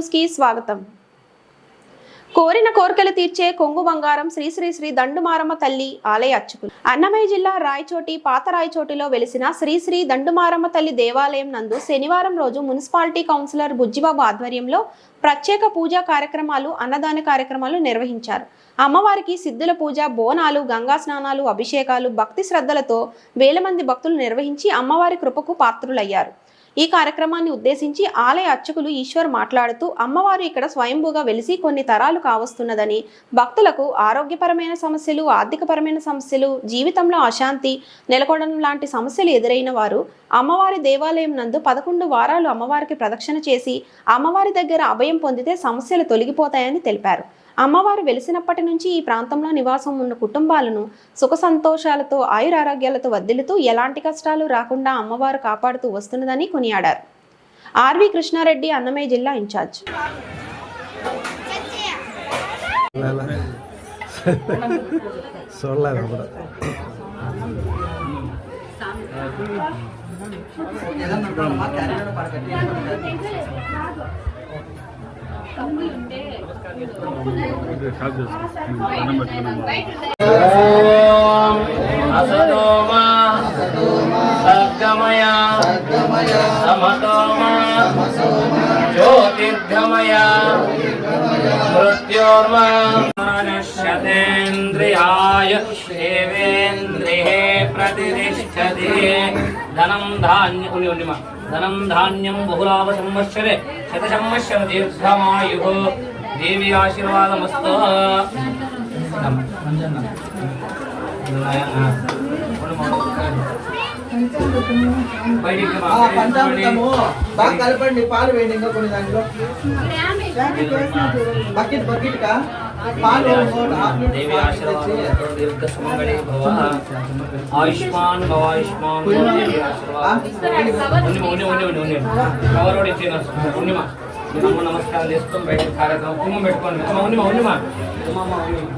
న్యూస్కి స్వాగతం. కోరిన కోరికలు తీర్చే కొంగు బంగారం శ్రీ శ్రీ శ్రీ దండుమారమ్మ తల్లి ఆలయ అర్చకులు. అన్నమయ్య జిల్లా రాయచోటి పాత రాయచోటిలో వెలిసిన శ్రీ శ్రీ దండుమారమ్మ తల్లి దేవాలయం నందు శనివారం రోజు మున్సిపాలిటీ కౌన్సిలర్ బుజ్జిబాబు ఆధ్వర్యంలో ప్రత్యేక పూజా కార్యక్రమాలు అన్నదాన కార్యక్రమాలు నిర్వహించారు. అమ్మవారికి సిద్ధుల పూజ బోనాలు గంగా స్నానాలు అభిషేకాలు భక్తి శ్రద్ధలతో వేల మంది భక్తులు నిర్వహించి అమ్మవారి కృపకు పాత్రులయ్యారు. ఈ కార్యక్రమాన్ని ఉద్దేశించి ఆలయ అర్చకులు ఈశ్వర్ మాట్లాడుతూ అమ్మవారు ఇక్కడ స్వయంభూగా వెలిసి కొన్ని తరాలు కావస్తున్నదని భక్తులకు ఆరోగ్యపరమైన సమస్యలు ఆర్థికపరమైన సమస్యలు జీవితంలో అశాంతి నెలకొనడం లాంటి సమస్యలు ఎదురైన వారు అమ్మవారి దేవాలయం నందు పదకొండు వారాలు అమ్మవారికి ప్రదక్షిణ చేసి అమ్మవారి దగ్గర అభయం పొందితే సమస్యలు తొలగిపోతాయని తెలిపారు. అమ్మవారు వెలిసినప్పటి నుంచి ఈ ప్రాంతంలో నివాసం ఉన్న కుటుంబాలను సుఖ సంతోషాలతో ఆయురారోగ్యాలతో వర్ధిల్లుతూ ఎలాంటి కష్టాలు రాకుండా అమ్మవారు కాపాడుతూ వస్తున్నదని కొనియాడారు. ఆర్వి కృష్ణారెడ్డి అన్నమయ్య జిల్లా ఇన్ఛార్జ్. అసతోమా సద్గమయ సమతోమా జ్యోతిర్గమయ మృత్యోర్మా మనుష్యతేంద్రియాయ దేవేంద్రియే ప్రతిష్టతి ధనం ధాన్య ఉని ఉనిమ ధనం ధాన్యం బహుళావ సంవత్సరే శత సంవత్సర దీర్ఘమాయు దేవి ఆశీర్వాదమస్తు పంచామృతము. బాగా కలపండి పాలు వేయండి ఇంకా కొన్ని దాంట్లో. బకెట్ బకెట్ కా పాలు మూడు హాఫ్ లీటర్ దేవి పాలు ఆశీర్వాదం తెచ్చి దీర్ఘ సుమంగళి భవ ఆయుష్మాన్ భవ ఆయుష్మాన్ భవ దేవి ఆశీర్వాదం ఉన్ని ఉన్ని ఉన్ని ఉన్ని ఉన్ని కవరోడు ఇచ్చిన ఉన్నిమ నమ్మ నమస్కారం చేసుకొని బయట కార్యక్రమం కుంభం పెట్టుకోండి అమ్మ ఉన్నిమ ఉన్నిమ అమ్మ ఉన్నిమ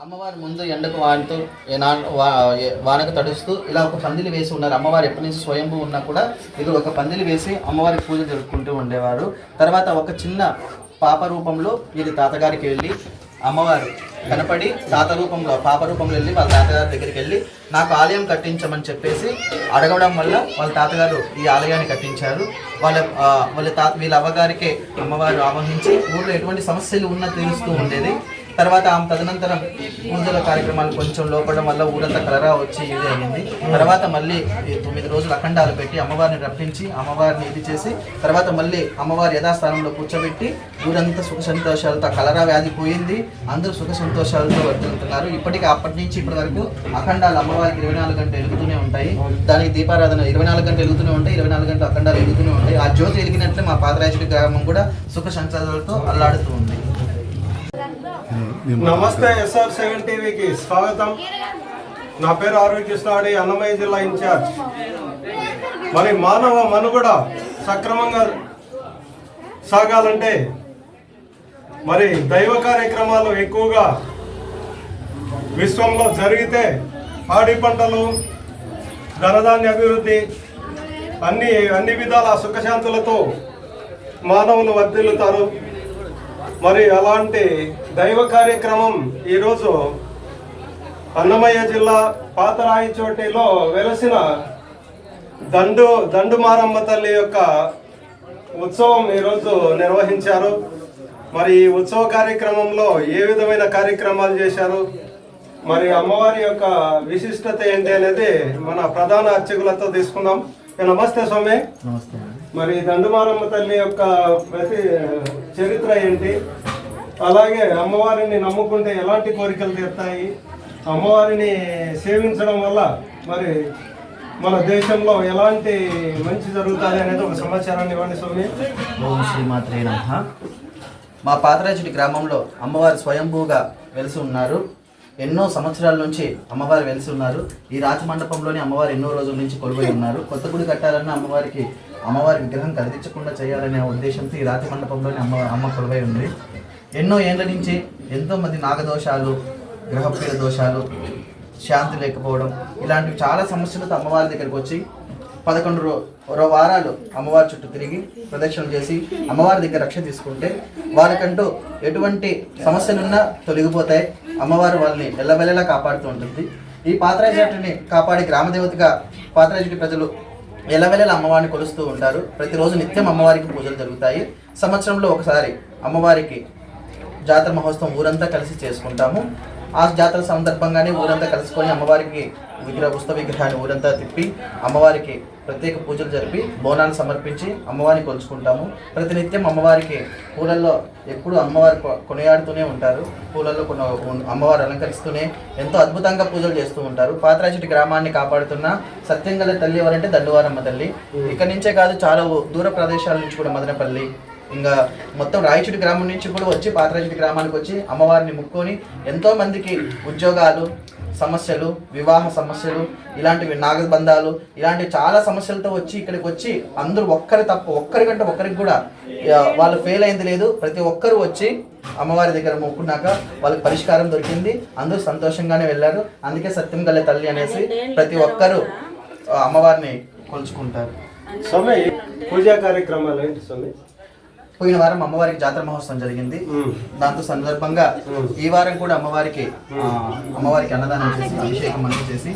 అమ్మవారి ముందు ఎండకు వానితో నా- వా- వానకు తడుస్తూ ఇలా ఒక పందిలి వేసి ఉన్నారు. అమ్మవారు ఎప్పటి నుంచి స్వయంభూ ఉన్నా కూడా ఇది ఒక పందిలి వేసి అమ్మవారికి పూజ జరుపుకుంటూ ఉండేవారు. తర్వాత ఒక చిన్న పాప రూపంలో వీరి తాతగారికి వెళ్ళి అమ్మవారు కనపడి తాత రూపంలో పాప రూపంలో వెళ్ళి వాళ్ళ తాతగారి దగ్గరికి వెళ్ళి నాకు ఆలయం కట్టించమని చెప్పేసి అడగడం వల్ల వాళ్ళ తాతగారు ఈ ఆలయాన్ని కట్టించారు. వాళ్ళ వాళ్ళ తాత వీళ్ళ అవ్వగారికే అమ్మవారు ఆవహించి ఊళ్ళో ఎటువంటి సమస్యలు ఉన్నా తీరుస్తూ ఉండేది. తర్వాత ఆమె తదనంతరం పూజల కార్యక్రమాలు కొంచెం లోపడం వల్ల ఊరంతా కలరా వచ్చి ఇది అయింది. తర్వాత మళ్ళీ తొమ్మిది రోజులు అఖండాలు పెట్టి అమ్మవారిని రప్పించి అమ్మవారిని ఇది చేసి తర్వాత మళ్ళీ అమ్మవారి యథాస్థానంలో కూర్చోబెట్టి ఊరంతా సుఖ సంతోషాలతో కలరా వ్యాధి పోయింది. అందరూ సుఖ సంతోషాలతో వెళ్తున్నారు ఇప్పటికీ అప్పటి నుంచి ఇప్పటి వరకు అఖండాలు అమ్మవారికి ఇరవై నాలుగు గంటలు వెలుగుతూనే ఉంటాయి. దానికి దీపారాధన ఇరవై నాలుగు గంటలు వెలుగుతూనే ఉంటాయి. ఇరవై నాలుగు గంటలు అఖండాలు వెలుగుతూనే ఉంటాయి. ఆ జ్యోతి వెలిగినట్లే మా పాదరాజుడి గ్రామం కూడా సుఖ సంతోషాలతో అల్లాడుతూ ఉంది. నమస్తే ఎస్ఆర్ సెవెన్ టీవీకి స్వాగతం. నా పేరు కృష్ణాడి అన్నమయ్య జిల్లా ఇన్ఛార్జ్. మరి మానవ మనుగడ సక్రమంగా సాగాలంటే మరి దైవ కార్యక్రమాలు ఎక్కువగా విశ్వంలో జరిగితే పాడి పంటలు ధనధాన్య అభివృద్ధి అన్ని అన్ని విధాల సుఖశాంతులతో మానవులు వర్ధిల్లుతారు. మరి అలాంటి దైవ కార్యక్రమం ఈరోజు అన్నమయ్య జిల్లా పాతరాయిచోటిలో వెలసిన దండు దండుమారమ్మ తల్లి యొక్క ఉత్సవం ఈరోజు నిర్వహించారు. మరి ఈ ఉత్సవ కార్యక్రమంలో ఏ విధమైన కార్యక్రమాలు చేశారు? మరి అమ్మవారి యొక్క విశిష్టత ఏంటి అనేది మన ప్రధాన అర్చకులతో తీసుకుందాం. నమస్తే. స్వామి. మరి దండుమారమ్మ తల్లి యొక్క ప్రతి చరిత్ర ఏంటి? అలాగే అమ్మవారిని నమ్ముకుంటే ఎలాంటి కోరికలు తీరుతాయి? అమ్మవారిని సేవించడం వల్ల మరి మన దేశంలో ఎలాంటి మంచి జరుగుతుంది అనేది ఒక సమాచారాన్ని ఇవ్వండి స్వామి. ఓం శ్రీమాత్రే నమః. మా పాతరాజుడి గ్రామంలో అమ్మవారు స్వయంభూగా వెలిసి ఉన్నారు. ఎన్నో సంవత్సరాల నుంచి అమ్మవారు వెలిసి ఉన్నారు. ఈ రాజమండపంలోని అమ్మవారు ఎన్నో రోజుల నుంచి కొలువై ఉన్నారు. కొత్త గుడి కట్టాలన్న అమ్మవారికి అమ్మవారి విగ్రహం కదిలించకుండా చేయాలనే ఉద్దేశంతో ఈ రాతి మండపంలోని అమ్మ అమ్మ కొలువై ఉంది. ఎన్నో ఏండ్ల నుంచి ఎంతో మంది నాగదోషాలు గ్రహపీడ దోషాలు శాంతి లేకపోవడం ఇలాంటివి చాలా సమస్యలతో అమ్మవారి దగ్గరికి వచ్చి పదకొండు రో రో వారాలు అమ్మవారి చుట్టూ తిరిగి ప్రదక్షిణలు చేసి అమ్మవారి దగ్గర రక్ష తీసుకుంటే వాళ్ళకంటూ ఎటువంటి సమస్యలున్నా తొలగిపోతాయి. అమ్మవారు వాళ్ళని ఎల్లవెల్లలా కాపాడుతూ ఉంటుంది. ఈ పాత్రాజట్టుని కాపాడి గ్రామదేవతగా పాత్రాజటి ప్రజలు ఎల్లవెల్లలా అమ్మవారిని కొలుస్తూ ఉంటారు. ప్రతిరోజు నిత్యం అమ్మవారికి పూజలు జరుగుతాయి. సంవత్సరంలో ఒకసారి అమ్మవారికి జాతర మహోత్సవం ఊరంతా కలిసి చేసుకుంటాము. ఆ జాతర సందర్భంగానే ఊరంతా కలుసుకొని అమ్మవారికి విగ్రహ ఉత్సవ విగ్రహాన్ని ఊరంతా తిప్పి అమ్మవారికి ప్రత్యేక పూజలు జరిపి బోనాలు సమర్పించి అమ్మవారిని కొలుచుకుంటాము. ప్రతినిత్యం అమ్మవారికి పూలల్లో ఎప్పుడు అమ్మవారి కొనియాడుతూనే ఉంటారు. పూలల్లో కొన్ని అమ్మవారు అలంకరిస్తూనే ఎంతో అద్భుతంగా పూజలు చేస్తూ ఉంటారు. పాత్రాచిటి గ్రామాన్ని కాపాడుతున్న సత్యంగల తల్లి ఎవరంటే దండువారమ్మ తల్లి. ఇక్కడి నుంచే కాదు చాలా దూర ప్రదేశాల నుంచి కూడా మదనపల్లి ఇంకా మొత్తం రాయచుడి గ్రామం నుంచి కూడా వచ్చి పాతరాజుడి గ్రామానికి వచ్చి అమ్మవారిని ముక్కొని ఎంతో మందికి ఉద్యోగాలు సమస్యలు వివాహ సమస్యలు ఇలాంటివి నాగబంధాలు ఇలాంటి చాలా సమస్యలతో వచ్చి ఇక్కడికి వచ్చి అందరూ ఒక్కరి తప్ప ఒక్కరికంటే ఒక్కరికి కూడా వాళ్ళు ఫెయిల్ అయింది లేదు. ప్రతి ఒక్కరు వచ్చి అమ్మవారి దగ్గర మొక్కున్నాక వాళ్ళకి పరిష్కారం దొరికింది. అందరూ సంతోషంగానే వెళ్ళారు. అందుకే సత్యం గల తల్లి అనేసి ప్రతి ఒక్కరు అమ్మవారిని కొలుచుకుంటారు. స్వామి పూజా కార్యక్రమాలు ఏంటి స్వామి? పోయిన వారం అమ్మవారికి జాతర మహోత్సవం జరిగింది. దాంతో సందర్భంగా. ఈ వారం కూడా అమ్మవారికి అమ్మవారికి అన్నదానం చేసి అభిషేకం అనేది చేసి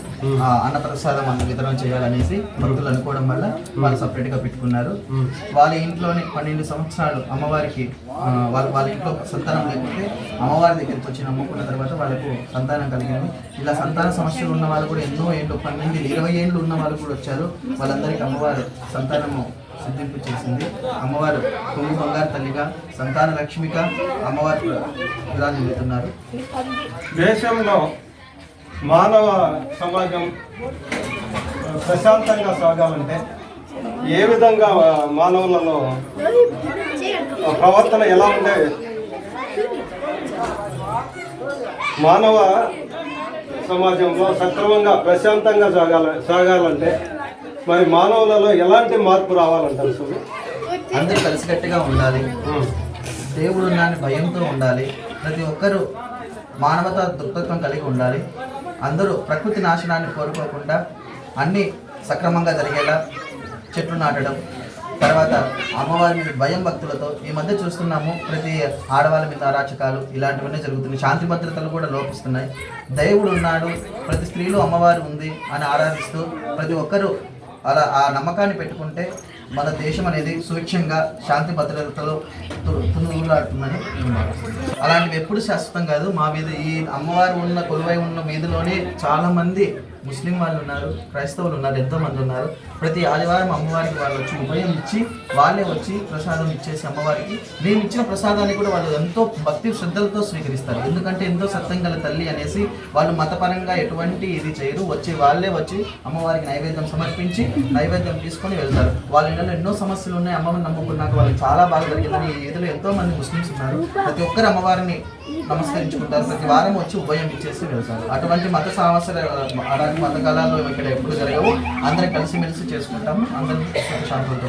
అన్నప్రసాదం అన్న వితరణ చేయాలనేసి భక్తులు అనుకోవడం వల్ల వాళ్ళు సపరేట్గా పెట్టుకున్నారు వాళ్ళ ఇంట్లోనే పన్నెండు సంవత్సరాలు అమ్మవారికి వాళ్ళ వాళ్ళ ఇంట్లో సంతానం లేకపోతే అమ్మవారి దగ్గరికి వచ్చి నమ్ముకున్న తర్వాత వాళ్ళకు సంతానం కలిగింది. ఇలా సంతాన సమస్యలు ఉన్న వాళ్ళు కూడా ఎన్నో ఏళ్ళు పన్నెండు ఇరవై ఏళ్ళు ఉన్న వాళ్ళు కూడా వచ్చారు. వాళ్ళందరికీ అమ్మవారు సంతానము సిద్ధింపు చేసింది. అమ్మవారు కొమ్ము బంగారు తల్లిగా సంతాన లక్ష్మిగా అమ్మవారు విరాజిల్లుతున్నారు దేశంలో మానవ సమాజం ప్రశాంతంగా సాగాలంటే ఏ విధంగా మానవులలో ప్రవర్తన ఎలా ఉండే మానవ సమాజంలో సక్రమంగా ప్రశాంతంగా సాగాల సాగాలంటే మరి మానవులలో ఎలాంటి మార్పు రావాలంటారు స్వామి? అందరూ కలిసికట్టుగా ఉండాలి. దేవుడు ఉన్నాని భయంతో ఉండాలి. ప్రతి ఒక్కరూ మానవతా దృక్పథం కలిగి ఉండాలి. అందరూ ప్రకృతి నాశనాన్ని కోరుకోకుండా అన్నీ సక్రమంగా జరిగేలా చెట్లు నాటడం తర్వాత అమ్మవారి మీద భయం భక్తులతో ఈ మధ్య చూస్తున్నాము. ప్రతి ఆడవాళ్ళ మీద అరాచకాలు ఇలాంటివన్నీ జరుగుతున్నాయి. శాంతి భద్రతలు కూడా లోపిస్తున్నాయి. దేవుడు ఉన్నాడు ప్రతి స్త్రీలో అమ్మవారు ఉంది అని ఆరాధిస్తూ ప్రతి ఒక్కరూ అలా ఆ నమ్మకాన్ని పెట్టుకుంటే మన దేశం అనేది సుభిక్షంగా శాంతి భద్రతలో తు- తునుగులాడుతుందని అలాంటివి ఎప్పుడు శాశ్వతం కాదు. మా వీధి ఈ అమ్మవారు ఉన్న కొలువై ఉన్న వీధిలోనే చాలామంది ముస్లిం వాళ్ళు ఉన్నారు క్రైస్తవులు ఉన్నారు ఎంతో మంది ఉన్నారు. ప్రతి ఆదివారం అమ్మవారికి వాళ్ళు వచ్చి ఉభయం ఇచ్చి వాళ్ళే వచ్చి ప్రసాదం ఇచ్చేసి అమ్మవారికి మేము ఇచ్చిన ప్రసాదాన్ని కూడా వాళ్ళు ఎంతో భక్తి శ్రద్ధలతో స్వీకరిస్తారు. ఎందుకంటే ఎంతో సత్యం గల తల్లి అనేసి వాళ్ళు మతపరంగా ఎటువంటి ఇది చేయరు. వచ్చి వాళ్ళే వచ్చి అమ్మవారికి నైవేద్యం సమర్పించి నైవేద్యం తీసుకొని వెళ్తారు. వాళ్ళ ఇళ్ళలో ఎన్నో సమస్యలు ఉన్నాయి. అమ్మవారిని నమ్ముకున్నాక వాళ్ళకి చాలా బాగా జరిగిందని ఈ ఎంతో మంది ముస్లిమ్స్ ఉన్నారు. ప్రతి ఒక్కరు అమ్మవారిని నమస్కరించుకుంటారు. ప్రతి వారం వచ్చి ఉభయం ఇచ్చేసి వెళ్తారు. అటువంటి మత సమస్యలు అలాంటి మత కాలాల్లో ఇక్కడ ఎప్పుడు జరగవు. అందరం కలిసిమెలిసి చేసుకుంటాము. అందరం సుఖ శాంతులతో